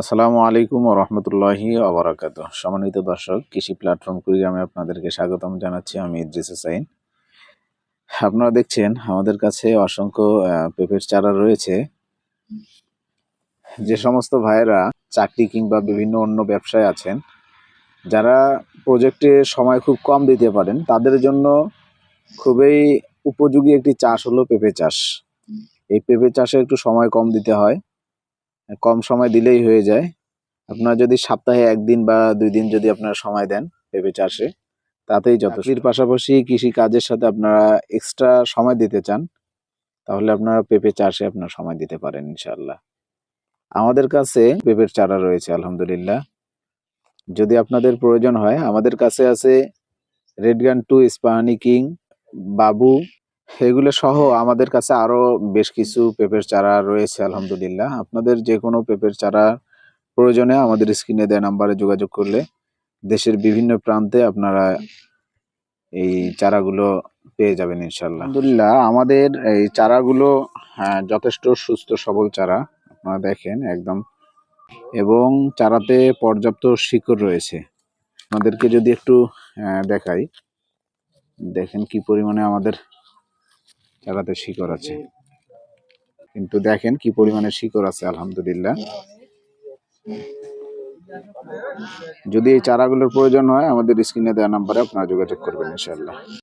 আসসালামু আলাইকুম রহমতুল্লাহি আবরাকাত সম্মানিত দর্শক, কৃষি প্ল্যাটফর্ম কুড়িগ্রামে আপনাদেরকে স্বাগতম জানাচ্ছি আমি ইদ্রিস হুসাইন আপনারা দেখছেন, আমাদের কাছে অসংখ্য পেঁপের চারা রয়েছে। যে সমস্ত ভাইয়েরা চাকরি কিংবা বিভিন্ন অন্য ব্যবসায় আছেন, যারা প্রজেক্টে সময় খুব কম দিতে পারেন, তাদের জন্য খুবই উপযোগী একটি চাষ হলো পেঁপে চাষ। এই পেঁপে চাষে একটু সময় কম দিতে হয়। কম সময় দিলেই হয়ে যায়। আপনারা যদি সপ্তাহে একদিন বা দুই দিন যদি আপনারা সময় দেন পেঁপে চাষে তাতেই যথেষ্ট। পাশাপাশি কৃষি কাজের সাথে আপনারা এক্সট্রা সময় দিতে চান তাহলে আপনারা পেঁপে চাষে আপনারা সময় দিতে পারেন ইনশাল্লাহ আমাদের কাছে পেঁপের চারা রয়েছে আলহামদুলিল্লাহ। যদি আপনাদের প্রয়োজন হয় আমাদের কাছে আছে রেড গান টু ইস্পাহানি কিং বাবু এগুলো সহ আমাদের কাছে আরও বেশ কিছু পেঁপের চারা রয়েছে আলহামদুলিল্লাহ। আপনাদের যে কোনো পেঁপের চারা প্রয়োজনে আমাদের স্ক্রিনে দেওয়া নাম্বারে যোগাযোগ করলে দেশের বিভিন্ন প্রান্তে আপনারা এই চারাগুলো পেয়ে যাবেন ইনশাল্লাহ আলহামদুলিল্লাহ আমাদের এই চারাগুলো হ্যাঁ, যথেষ্ট সুস্থ সবল চারা আপনারা দেখেন একদম। এবং চারাতে পর্যাপ্ত শিকড় রয়েছে। আমাদেরকে যদি একটু দেখাই। দেখেন কি পরিমাণে আমাদের চারাতে শিকড় আছে। কিন্তু দেখেন কি পরিমাণে শিকড় আছে, আলহামদুলিল্লাহ। যদি এই চারাগুলোর প্রয়োজন হয়, আমাদের স্ক্রিনে দেওয়া নাম্বারে আপনারা যোগাযোগ করবেন ইনশাল্লাহ